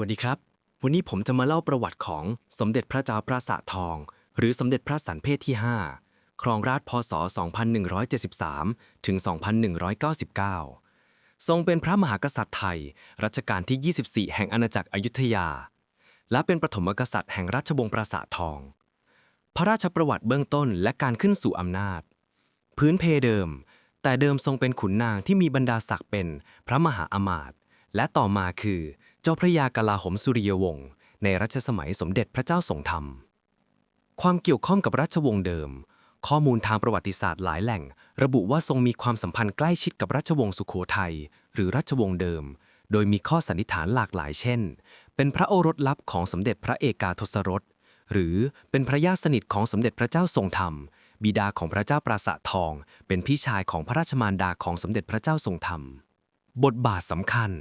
วัสดีครับ วันนี้ผมจะมาเล่าประวัติของสมเด็จพระเจ้าปราสาททอง หรือสมเด็จพระสันเพศที่ 5 ครองราชพศ 2173 ถึง 2199 ทรงเป็นพระมหากษัตริย์ไทย รัชกาลที่ 24 แห่งอาณาจักรอยุธยา และเป็นปฐมกษัตริย์แห่งราชวงศ์ปราสาททอง พระราชประวัติเบื้องต้นและการขึ้นสู่อำนาจ พื้นเพเดิม แต่เดิมทรงเป็นขุนนางที่มีบรรดาศักดิ์เป็น พระมหาอมาตย์และต่อมาคือ จ้าพระยากลาหมสุริยวงศ์ในรัชสมัยสมเด็จพระเจ้าทรงธรรม ความเกี่ยวข้องกับราชวงศ์เดิม ข้อมูลทางประวัติศาสตร์หลายแหล่ง ระบุว่าทรงมีความสัมพันธ์ใกล้ชิดกับราชวงศ์สุโขทัยหรือราชวงศ์เดิม โดยมีข้อสันนิษฐานหลากหลายเช่น เป็นพระโอรสลับของสมเด็จพระเอกาทศรส หรือเป็นพระญาติสนิทของสมเด็จพระเจ้าทรงธรรม บิดาของพระเจ้าปราสาททอง เป็นพี่ชายของพระราชมารดาของสมเด็จพระเจ้าทรงธรรม บทบาทสำคัญ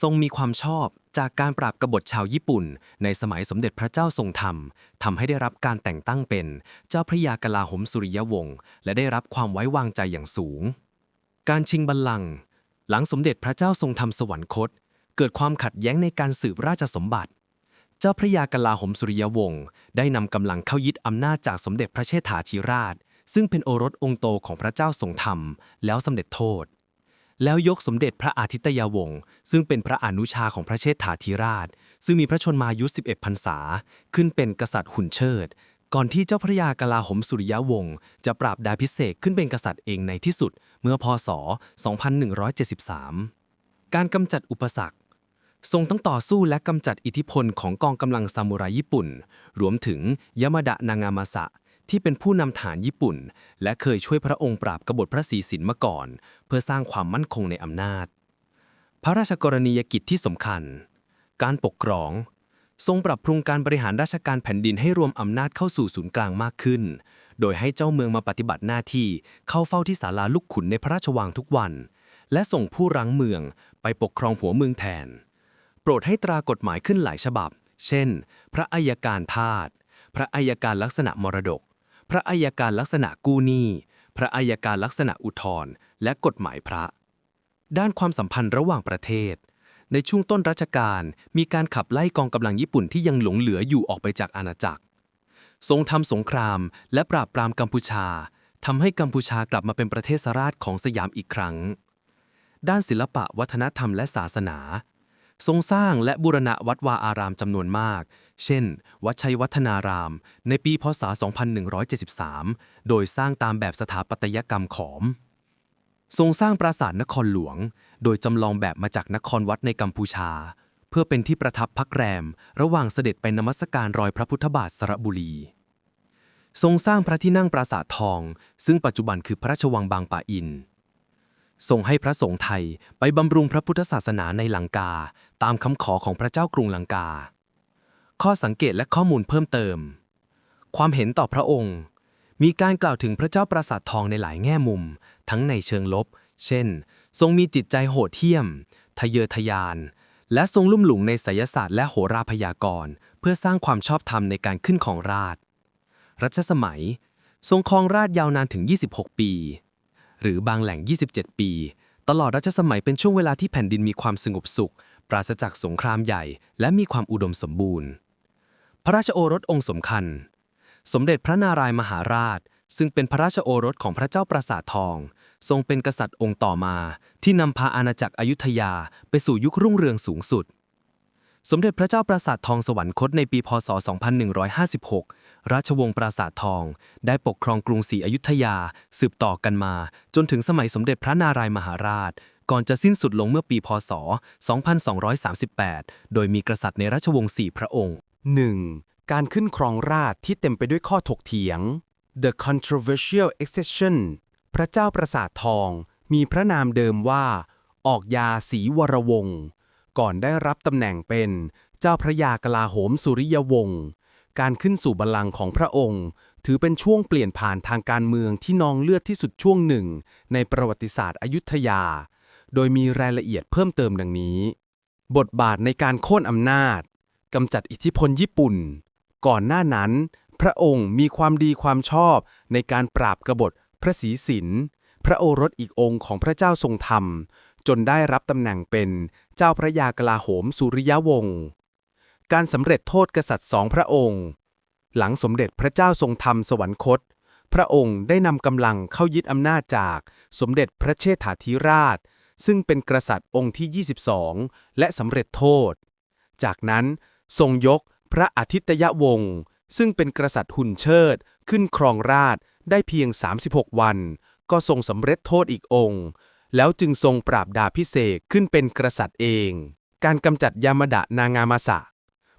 ทรงมีความชอบจากการปราบกบฏชาวญี่ปุ่น ในสมัยสมเด็จพระเจ้าทรงธรรมทำให้ได้รับการแต่งตั้งเป็น เจ้าพระยากลาหมสุริยวงศ์และได้รับความไว้วางใจอย่างสูง การชิงบัลลังก์หลังสมเด็จพระเจ้าทรงธรรมสวรรคต เกิดความขัดแย้งในการสืบราชสมบัติ เจ้าพระยากลาหมสุริยวงศ์ได้นำกำลังเข้ายึดอำนาจจากสมเด็จพระเชษฐาธิราช ซึ่งเป็นโอรสองค์โตของพระเจ้าทรงธรรม แล้วสำเร็จโทษ แล้วยกสมเด็จพระอาทิตยวงศ์ซึ่งเป็นพระอนุชาของพระเชษฐาธิราช ซึ่งมีพระชนมายุ 11พรรษา ขึ้นเป็นกษัตริย์หุ่นเชิด ก่อนที่เจ้าพระยากลาหมสุริยวงศ์จะปราบดาพิเศษกขึ้นเป็นกษัตริย์เองในที่สุด เมื่อพศ 2173 การกำจัดอุปสรรคทรงต้องต่อสู้และกำจัดอิทธิพลของกองกำลังซามูไรญี่ปุ่น รวมถึงยามาดะนางามาสะที่เป็นผู้นำฐานญี่ปุ่น และเคยช่วยพระองค์ปราบกบฏพระศรีสินมาก่อนเพื่อสร้างความมั่นคงในอำนาจ พระราชกรณียกิจที่สำคัญ การปกครอง ทรงปรับปรุงการบริหารราชการแผ่นดินให้รวมอำนาจเข้าสู่ศูนย์กลางมากขึ้น โดยให้เจ้าเมืองมาปฏิบัติหน้าที่เข้าเฝ้าที่ศาลาลูกขุนในพระราชวังทุกวัน และส่งผู้รังเมืองไปปกครองหัวเมืองแทน โปรดให้ตรากฎหมายขึ้นหลายฉบับ เช่น พระอัยการทาสพระอัยการลักษณะมรดก พระอัยการลักษณะกู้หนี้พระอัยการลักษณะอุทธร และกฎหมายพระ ด้านความสัมพันธ์ระหว่างประเทศ ในช่วงต้นรัชกาลมีการขับไล่กองกำลังญี่ปุ่นที่ยังหลงเหลืออยู่ออกไปจากอาณาจักร ทรงทำสงคราม และปราบปรามกัมพูชาทำให้กัมพูชากลับมาเป็นประเทศสราชของสยามอีกครั้ง ด้านศิลปะวัฒนธรรมและศาสนา ทรงสร้างและบูรณะวัดวาอารามจำนวนมาก เช่น วัดชัยวัฒนาราม ในปีพศ 2173 โดยสร้างตามแบบสถาปัตยกรรมขอม ทรงสร้างปราสาทนครหลวง โดยจำลองแบบมาจากนครวัดในกัมพูชา เพื่อเป็นที่ประทับพักแรม ระหว่างเสด็จไปนมัสการรอยพระพุทธบาทสระบุรี ทรงสร้างพระที่นั่งปราสาททอง ซึ่งปัจจุบันคือพระราชวังบางปะอิน ทรงให้พระสงฆ์ไทยไปบำรุงพระพุทธศาสนาในลังกา ตามคำขอของพระเจ้ากรุงลังกา ข้อสังเกตและข้อมูลเพิ่มเติม ความเห็นต่อพระองค์ มีการกล่าวถึงพระเจ้าปราสาททองในหลายแง่มุม ทั้งในเชิงลบ เช่น ทรงมีจิตใจโหดเหี้ยม ทะเยอทะยาน และทรงลุ่มหลงในไสยศาสตร์และโหราพยากรณ์ เพื่อสร้างความชอบธรรมในการขึ้นของราชรัชสมัย ทรงครองราชย์ยาวนานถึง 26 ปี หรือบางแหล่ง 27 ปี ตลอดรัชสมัยเป็นช่วงเวลาที่แผ่นดินมีความสงบสุข ปราศจากสงครามใหญ่ และมีความอุดมสมบูรณ์ พระราชโอรสองค์สำคัญ สมเด็จพระนารายมหาราช ซึ่งเป็นพระราชโอรสของพระเจ้าปราสาททอง ทรงเป็นกษัตริย์องค์ต่อมา ที่นำพาอาณาจักรอยุธยาไปสู่ยุครุ่งเรืองสูงสุด สมเด็จพระเจ้าปราสาททองสวรรคตในปีพศ 2156 ราชวงศ์ปราสาททอง ได้ปกครองกรุงศรีอยุธยาสืบต่อกันมา จนถึงสมัยสมเด็จพระนารายมหาราชก่อนจะสิ้นสุดลงเมื่อปีพศ 2238 โดยมีกษัตริย์ในราชวงศ์สี่พระองค์ 1. การขึ้นครองราชที่เต็มไปด้วยข้อถกเถียง The controversial accession พระเจ้าประสาททอง มีพระนามเดิมว่า ออกยาศรีวรวงศ์ก่อนได้รับตำแหน่งเป็นเจ้าพระยากลาโหมสุริยวงศ์การขึ้นสู่บัลลังก์ของพระองค์ ถือเป็นช่วงเปลี่ยนผ่านทางการเมืองที่นองเลือดที่สุดช่วงหนึ่ง ในประวัติศาสตร์อยุธยา โดยมีรายละเอียดเพิ่มเติมดังนี้ บทบาทในการโค่นอำนาจกำจัดอิทธิพลญี่ปุ่น ก่อนหน้านั้น พระองค์มีความดีความชอบในการปราบกบฏพระศรีสินพระโอรสอีกองค์ของพระเจ้าทรงธรรม จนได้รับตำแหน่งเป็นเจ้าพระยากลาโหมสุริยวงศ์การสำเร็จโทษกษัตริย์สองพระองค์ หลังสมเด็จพระเจ้าทรงธรรมสวรรคต พระองค์ได้นำกำลังเข้ายึดอำนาจจากสมเด็จพระเชษฐาธิราช ซึ่งเป็นกษัตริย์องค์ที่ 22 และสำเร็จโทษ จากนั้นทรงยก พระอาทิตยวงศ์ ซึ่งเป็นกษัตริย์หุ่นเชิด ขึ้นครองราชได้เพียง 36 วัน ก็ทรงสำเร็จโทษอีกองค์ แล้วจึงทรงปราบดาพิเศษขึ้นเป็นกษัตริย์เอง การกำจัดยามดะนางามาสะ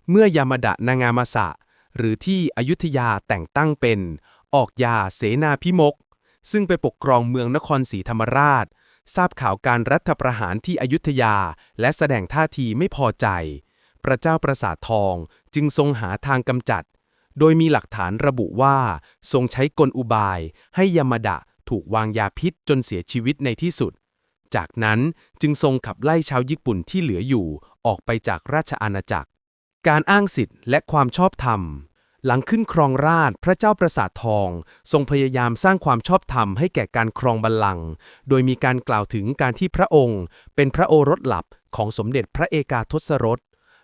เมื่อยามดะนางามาสะ หรือที่อยุธยาแต่งตั้งเป็น ออกยาเสนาพิมก ซึ่งไปปกครองเมืองนครศรีธรรมราช ทราบข่าวการรัฐประหารที่อยุธยา และแสดงท่าทีไม่พอใจ พระเจ้าประสาททองจึงทรงหาทางกำจัด โดยมีหลักฐานระบุว่า ทรงใช้กลอุบายให้ยามาดะถูกวางยาพิษจนเสียชีวิตในที่สุด จากนั้นจึงทรงขับไล่ชาวญี่ปุ่นที่เหลืออยู่ออกไปจากราชอาณาจักร การอ้างสิทธิ์และความชอบธรรม หลังขึ้นครองราชพระเจ้าประสาททอง ทรงพยายามสร้างความชอบธรรมให้แก่การครองบัลลังก์ โดยมีการกล่าวถึงการที่พระองค์ เป็นพระโอรสหลับของสมเด็จพระเอกาทศรส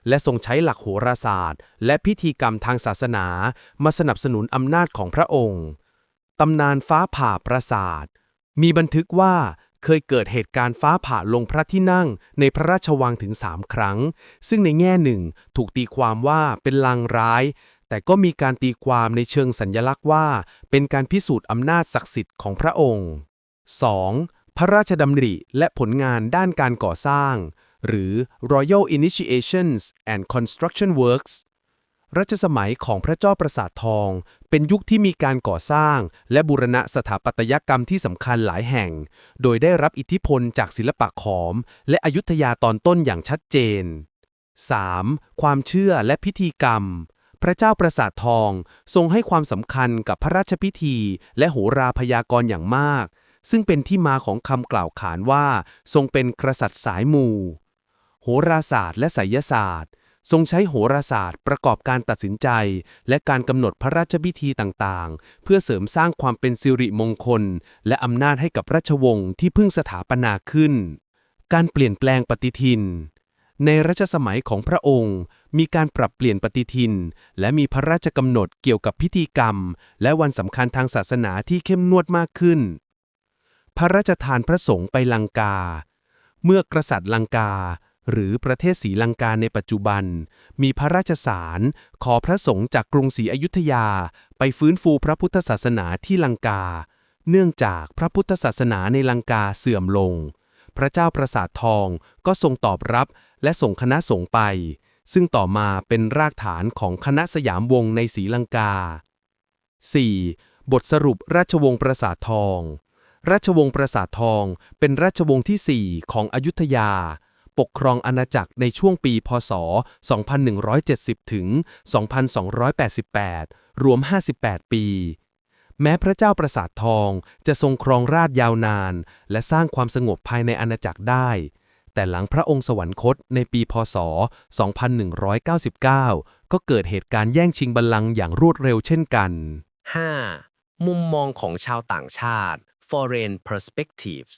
และทรงใช้หลักโหราศาสตร์ และพิธีกรรมทางศาสนา มาสนับสนุนอำนาจของพระองค์ ตำนานฟ้าผ่าปราสาท มีบันทึกว่าเคยเกิดเหตุการณ์ฟ้าผ่าลงพระที่นั่งในพระราชวังถึงสามครั้ง ซึ่งในแง่หนึ่งถูกตีความว่าเป็นลางร้าย แต่ก็มีการตีความในเชิงสัญญลักษณ์ว่า เป็นการพิสูจน์อำนาจศักดิ์สิทธิ์ของพระองค์ 2. พระราชดำริและผลงานด้านการก่อสร้าง หรือ Royal Initiations and Construction Works รัชสมัยของพระเจ้าประสาททอง เป็นยุคที่มีการก่อสร้าง และบูรณะสถาปัตยกรรมที่สำคัญหลายแห่ง โดยได้รับอิทธิพลจากศิลปะขอม และอยุธยาตอนต้นอย่างชัดเจน 3. ความเชื่อและพิธีกรรม พระเจ้าประสาททอง ทรงให้ความสำคัญกับพระราชพิธี และโหราพยากรณ์อย่างมาก ซึ่งเป็นที่มาของคำกล่าวขานว่า ทรงเป็นกษัตริย์สายมู โหราศาสตร์และไสยศาสตร์ ทรงใช้โหราศาสตร์ ประกอบการตัดสินใจ และการกำหนดพระราชพิธีต่างๆ เพื่อเสริมสร้างความเป็นสิริมงคล และอำนาจให้กับราชวงศ์ที่เพิ่งสถาปนาขึ้น การเปลี่ยนแปลงปฏิทิน ในรัชสมัยของพระองค์ มีการปรับเปลี่ยนปฏิทิน และมีพระราชกำหนดเกี่ยวกับพิธีกรรม และวันสำคัญทางศาสนาที่เข้มงวดมากขึ้น พระราชทานพระสงฆ์ไปลังกา เมื่อกษัตริย์ลังกา หรือประเทศศรีลังกาในปัจจุบัน มีพระราชสาร ขอพระสงฆ์จากกรุงศรีอยุธยา ไปฟื้นฟูพระพุทธศาสนาที่ลังกา เนื่องจากพระพุทธศาสนาในลังกาเสื่อมลง พระเจ้าประสาททองก็ทรงตอบรับและส่งคณะสงฆ์ไป ซึ่งต่อมาเป็นรากฐานของคณะสยามวงในศรีลังกา 4. บทสรุปราชวงศ์ประสาททอง ราชวงศ์ประสาททองเป็นราชวงศ์ที่ 4 ของอยุธยา ปกครองอาณาจักรในช่วงปีพศ 2170 ถึง 2288 รวม 58 ปี แม้พระเจ้าประสาททองจะทรงครองราชยาวนาน และสร้างความสงบภายในอาณาจักรได้ แต่หลังพระองค์สวรรคตในปีพศ 2199 ก็เกิดเหตุการณ์แย่งชิงบัลลังก์อย่างรวดเร็วเช่นกัน 5. มุมมองของชาวต่างชาติ foreign perspectives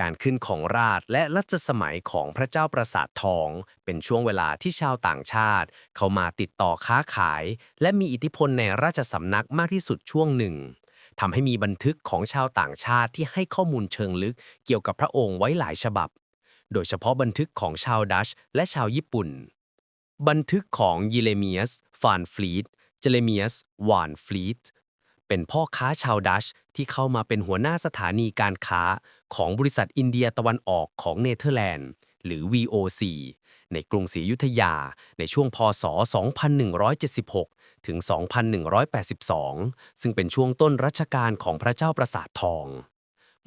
การขึ้นของราชและรัชสมัยของพระเจ้าประสาททอง เป็นช่วงเวลาที่ชาวต่างชาติ เข้ามาติดต่อค้าขาย และมีอิทธิพลในราชสำนักมากที่สุดช่วงหนึ่งทำให้มีบันทึกของชาวต่างชาติที่ให้ข้อมูลเชิงลึกเกี่ยวกับพระองค์ไว้หลายฉบับ โดยเฉพาะบันทึกของชาวดัชและชาวญี่ปุ่น บันทึกของยิเลเมียส ฟานฟลีตเจเลเมียส วานฟลีตเป็นพ่อค้าชาวดัชที่เข้ามาเป็นหัวหน้าสถานีการค้า ของบริษัทอินเดียตะวันออกของเนเธอร์แลนด์ หรือ VOC ในกรุงศรีอยุธยา ในช่วงพศ 2176 ถึง 2182 ซึ่งเป็นช่วงต้นรัชกาลของพระเจ้าประสาททอง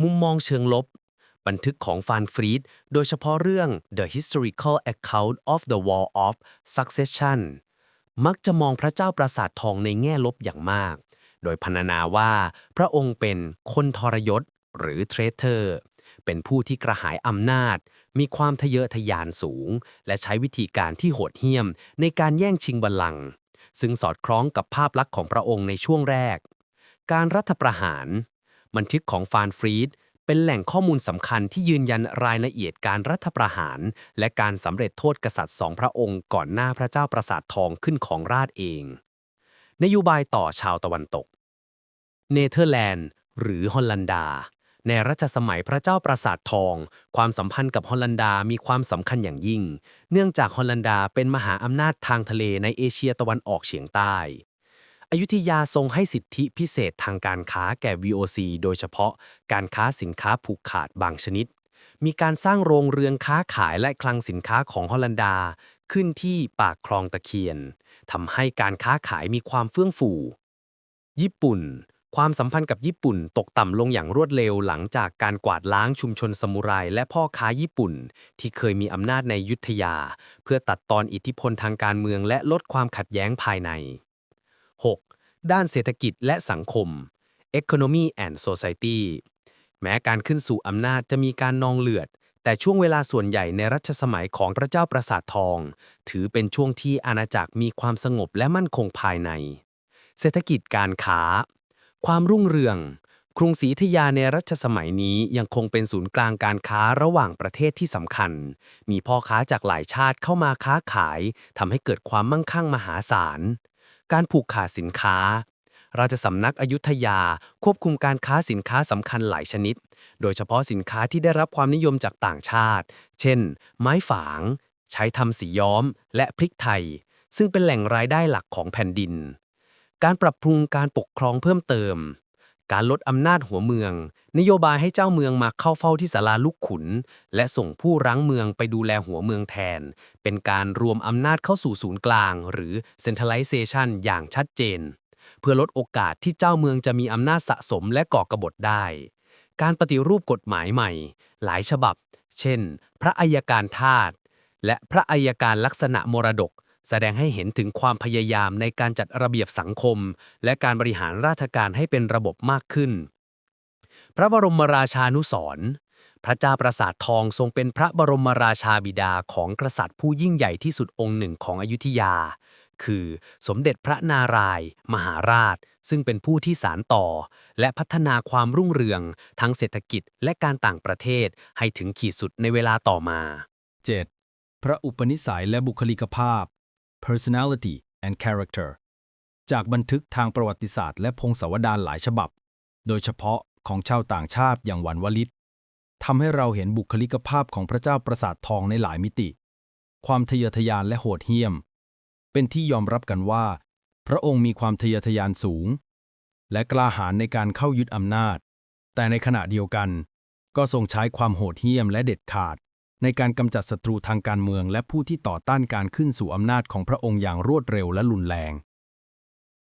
มุมมองเชิงลบ บันทึกของฟานฟรีด โดยเฉพาะเรื่อง The Historical Account of the War of Succession มักจะมองพระเจ้าประสาททองในแง่ลบอย่างมาก โดยพรรณนาว่าพระองค์เป็นคนทรยศ หรือเทรเทอร์เป็นผู้ที่กระหายอำนาจ มีความทะเยอทะยานสูง และใช้วิธีการที่โหดเหี้ยมในการแย่งชิงบัลลังก์ซึ่งสอดคล้องกับภาพลักษณ์ของพระองค์ในช่วงแรก การรัฐประหาร บันทึกของฟานฟรีดเป็นแหล่งข้อมูลสำคัญที่ยืนยันรายละเอียดการรัฐประหาร และการสำเร็จโทษกษัตริย์สองพระองค์ก่อนหน้าพระเจ้าประสาททองขึ้นของราชเอง นโยบายต่อชาวตะวันตก เนเธอร์แลนด์ หรือฮอลแลนดา ในรัชสมัยพระเจ้าปราสาททอง ความสัมพันธ์กับฮอลแลนดามีความสำคัญอย่างยิ่ง เนื่องจากฮอลแลนดาเป็นมหาอำนาจทางทะเลในเอเชียตะวันออกเฉียงใต้อยุธยาทรงให้สิทธิพิเศษทางการค้าแก่ VOC โดยเฉพาะการค้าสินค้าผูกขาดบางชนิด มีการสร้างโรงเรือนค้าขายและคลังสินค้าของฮอลแลนดา ขึ้นที่ปากคลองตะเคียนทำให้การค้าขายมีความเฟื่องฟูญี่ปุ่น ความสัมพันธ์กับญี่ปุ่นตกต่ำลงอย่างรวดเร็วหลังจากการกวาดล้างชุมชนสมุไรและพ่อค้าญี่ปุ่น ที่เคยมีอำนาจในยุทธยา เพื่อตัดตอนอิทธิพลทางการเมืองและลดความขัดแย้งภายใน 6. ด้านเศรษฐกิจและสังคม Economy and Society แม้การขึ้นสู่อำนาจจะมีการนองเลือด แต่ช่วงเวลาส่วนใหญ่ในรัชสมัยของพระเจ้าประสาททอง ถือเป็นช่วงที่อาณาจักรมีความสงบและมั่นคงภายใน เศรษฐกิจการค้า ความรุ่งเรือง กรุงศรีอยุธยาในรัชสมัยนี้ยังคงเป็นศูนย์กลางการค้าระหว่างประเทศที่สำคัญ มีพ่อค้าจากหลายชาติเข้ามาค้าขายทำให้เกิดความมั่งคั่งมหาศาล การผูกขาดสินค้า ราชสำนักอยุธยาควบคุมการค้าสินค้าสำคัญหลายชนิด โดยเฉพาะสินค้าที่ได้รับความนิยมจากต่างชาติ เช่น ไม้ฝาง ใช้ทำสีย้อม และพริกไทย ซึ่งเป็นแหล่งรายได้หลักของแผ่นดิน การปรับปรุงการปกครองเพิ่มเติม การลดอำนาจหัวเมือง นโยบายให้เจ้าเมืองมาเข้าเฝ้าที่ศาลาลูกขุน และส่งผู้รั้งเมืองไปดูแลหัวเมืองแทน เป็นการรวมอำนาจเข้าสู่ศูนย์กลาง หรือ centralization อย่างชัดเจน เพื่อลดโอกาสที่เจ้าเมืองจะมีอำนาจสะสมและก่อกบฏได้ การปฏิรูปกฎหมายใหม่ หลายฉบับ เช่น พระอัยการทาสและพระอัยการลักษณะมรดก แสดงให้เห็นถึงความพยายามในการจัดระเบียบสังคม และการบริหารราชการให้เป็นระบบมากขึ้น พระบรมราชานุสรพระเจ้าประสาททองทรงเป็นพระบรมราชาบิดาของกษัตริย์ผู้ยิ่งใหญ่ที่สุดองค์หนึ่งของอยุธยา คือสมเด็จพระนารายณ์มหาราช ซึ่งเป็นผู้ที่สารต่อ และพัฒนาความรุ่งเรือง ทั้งเศรษฐกิจและการต่างประเทศให้ถึงขีดสุดในเวลาต่อมา 7. พระอุปนิสัยและบุคลิกภาพ personality and character จากบันทึกทางประวัติศาสตร์และพงศาวดารหลายฉบับ โดยเฉพาะของชาวต่างชาติอย่างวันวลิตทำให้เราเห็นบุคลิกภาพของพระเจ้าประสาททองในหลายมิติ ความทะเยอทะยานและโหดเหี้ยม เป็นที่ยอมรับกันว่า พระองค์มีความทะเยอทะยานสูง และกล้าหาญในการเข้ายึดอำนาจ แต่ในขณะเดียวกัน ก็ทรงใช้ความโหดเหี้ยมและเด็ดขาด ในการกำจัดศัตรูทางการเมือง และผู้ที่ต่อต้านการขึ้นสู่อำนาจของพระองค์อย่างรวดเร็วและรุนแรง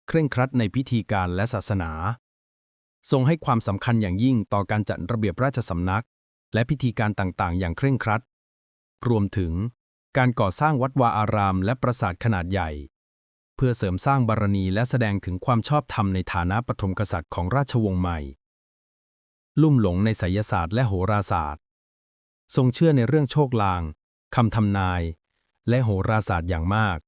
เคร่งครัดในพิธีการและศาสนา ทรงให้ความสำคัญอย่างยิ่งต่อการจัดระเบียบราชสำนัก และพิธีการต่างๆ อย่างเคร่งครัด รวมถึง การก่อสร้างวัดวาอาราม และปราสาทขนาดใหญ่ เพื่อเสริมสร้างบารณีและแสดงถึงความชอบธรรมในฐานะปฐมกษัตริย์ของราชวงศ์ใหม่ ลุ่มหลงในไสยศาสตร์และโหราศาสตร์ ทรงเชื่อในเรื่องโชคลางคำทำนาย และโหราศาสตร์อย่างมาก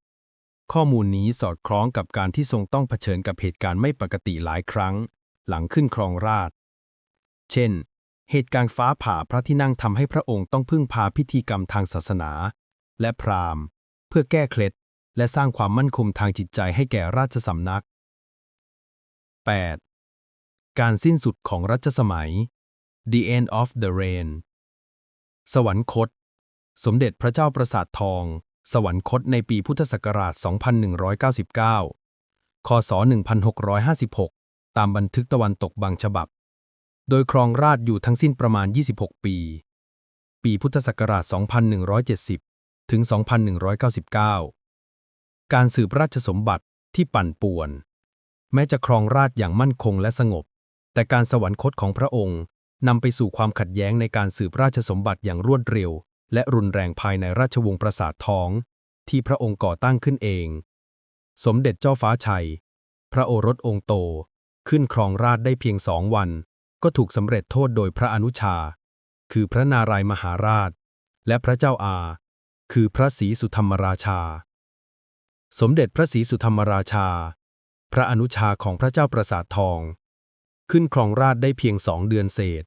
ข้อมูลนี้สอดคล้องกับการที่ทรงต้องเผชิญกับเหตุการณ์ไม่ปกติหลายครั้ง หลังขึ้นครองราช เช่น เหตุการณ์ฟ้าผ่าพระที่นั่งทำให้พระองค์ต้องพึ่งพาพิธีกรรมทางศาสนา และพราหมณ์ เพื่อแก้เคล็ดและสร้างความมั่นคงทางจิตใจให้แก่ราชสำนัก 8. การสิ้นสุดของรัชสมัย The End of the Reign สวรรคต สมเด็จพระเจ้าประสาททอง สวรรคตในปีพุทธศักราช 2199 คศ 1656 ตามบันทึกตะวันตกบางฉบับ โดยครองราชอยู่ทั้งสิ้นประมาณ 26 ปี ปีพุทธศักราช 2170 ถึง 2199 การสืบราชสมบัติที่ปั่นป่วน แม้จะครองราชอย่างมั่นคงและสงบ แต่การสวรรคตของพระองค์ นำไปสู่ความขัดแย้งในการสืบราชสมบัติอย่างรวดเร็ว และรุนแรงภายในราชวงศ์ปราสาททอง ที่พระองค์ก่อตั้งขึ้นเอง สมเด็จเจ้าฟ้าชัย พระโอรสองค์โต ขึ้นครองราชได้เพียงสองวัน ก็ถูกสำเร็จโทษโดยพระอนุชา คือพระนารายมหาราช และพระเจ้าอา คือพระศรีสุธรรมราชา สมเด็จพระศรีสุธรรมราชา พระอนุชาของพระเจ้าประสาททองขึ้นครองราชได้เพียงสองเดือนเศษ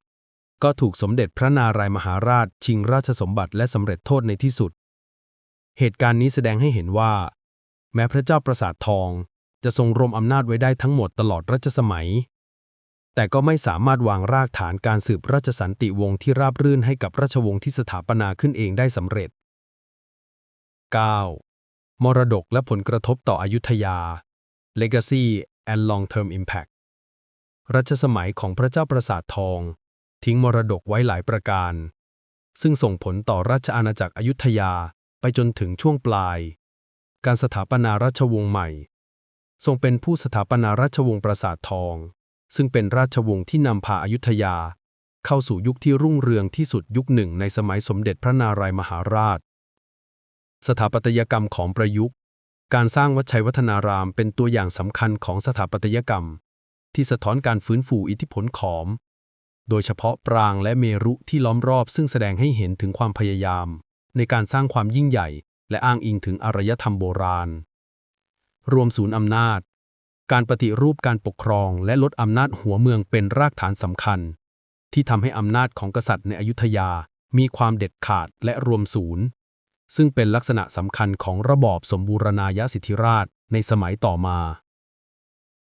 ก็ถูกสมเด็จพระนารายมหาราชชิงราชสมบัติและสำเร็จโทษในที่สุด เหตุการณ์นี้แสดงให้เห็นว่า แม้พระเจ้าประสาททอง จะทรงรวมอำนาจไว้ได้ทั้งหมดตลอดรัชสมัย แต่ก็ไม่สามารถวางรากฐานการสืบราชสันติวงศ์ที่ราบรื่นให้กับราชวงศ์ที่สถาปนาขึ้นเองได้สำเร็จ 9. มรดกและผลกระทบต่ออยุธยา Legacy and Long-Term Impact รัชสมัยของพระเจ้าประสาททอง ทิ้งมรดกไว้หลายประการ ซึ่งส่งผลต่อราชอาณาจักรอยุธยาไปจนถึงช่วงปลาย การสถาปนาราชวงศ์ใหม่ ทรงเป็นผู้สถาปนาราชวงศ์ประสาททอง ซึ่งเป็นราชวงศ์ที่นำพาอายุทยา เข้าสู่ยุคที่รุ่งเรืองที่สุดยุคหนึ่งในสมัยสมเด็จพระนารายมหาราช สถาปัตยกรรมของประยุกต์ การสร้างวัดชัยวัฒนารามเป็นตัวอย่างสำคัญของสถาปัตยกรรม ที่สะท้อนการฟื้นฟูอิทธิพลขอม โดยเฉพาะปรางและเมรุที่ล้อมรอบซึ่งแสดงให้เห็นถึงความพยายาม ในการสร้างความยิ่งใหญ่ และอ้างอิงถึงอารยธรรมโบราณ รวมศูนย์อำนาจ การปฏิรูปการปกครองและลดอำนาจหัวเมืองเป็นรากฐานสำคัญ ที่ทำให้อำนาจของกษัตริย์ในอยุธยา มีความเด็ดขาดและรวมศูนย์ ซึ่งเป็นลักษณะสำคัญของระบอบสมบูรณาญาสิทธิราชในสมัยต่อมา